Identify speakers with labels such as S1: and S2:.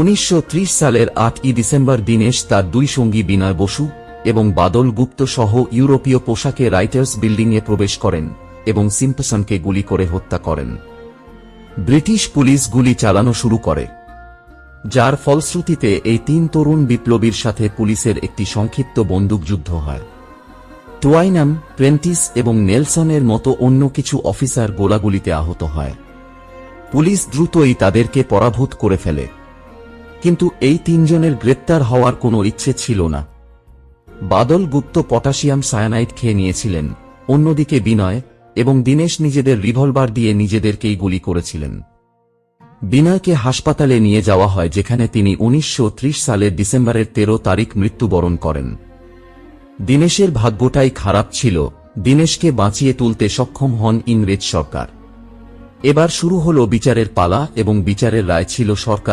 S1: উনিশশো ত্রিশ সালের আটই ডিসেম্বর দিনেশ তার দুই সঙ্গী বিনয় বসু এবং বাদল গুপ্ত সহ ইউরোপীয় পোশাকে রাইটার্স বিল্ডিংয়ে প্রবেশ করেন এবং সিম্পসনকে গুলি করে হত্যা করেন। ব্রিটিশ পুলিশ গুলি চালানো শুরু করে, যার ফলশ্রুতিতে এই তিন তরুণ বিপ্লবীর সাথে পুলিশের একটি সংক্ষিপ্ত বন্দুকযুদ্ধ হয়। টুয়াইনাম, প্রেন্টিস এবং নেলসনের মতো অন্য কিছু অফিসার গোলাগুলিতে আহত হয়। পুলিশ দ্রুতই তাদেরকে পরাভূত করে ফেলে। কিন্তু এই তিনজনের গ্রেপ্তার হওয়ার কোনো ইচ্ছে ছিল না। বাদল গুপ্ত পটাশিয়াম সায়ানাইড খেয়ে নিয়েছিলেন, অন্যদিকে বিনয় এবং দীনেশ নিজেদের রিভলভার দিয়ে নিজেদেরকেই গুলি করেছিলেন। বিনয়কে হাসপাতালে নিয়ে যাওয়া হয়, যেখানে তিনি উনিশশো ত্রিশ সালের ডিসেম্বরের তেরো তারিখ মৃত্যুবরণ করেন। দীনেশের ভাগ্যটাই খারাপ ছিল, দীনেশকে বাঁচিয়ে তুলতে সক্ষম হন ইংরেজ সরকার। এবার শুরু হল বিচারের পালা এবং বিচারের রায় ছিল সরকার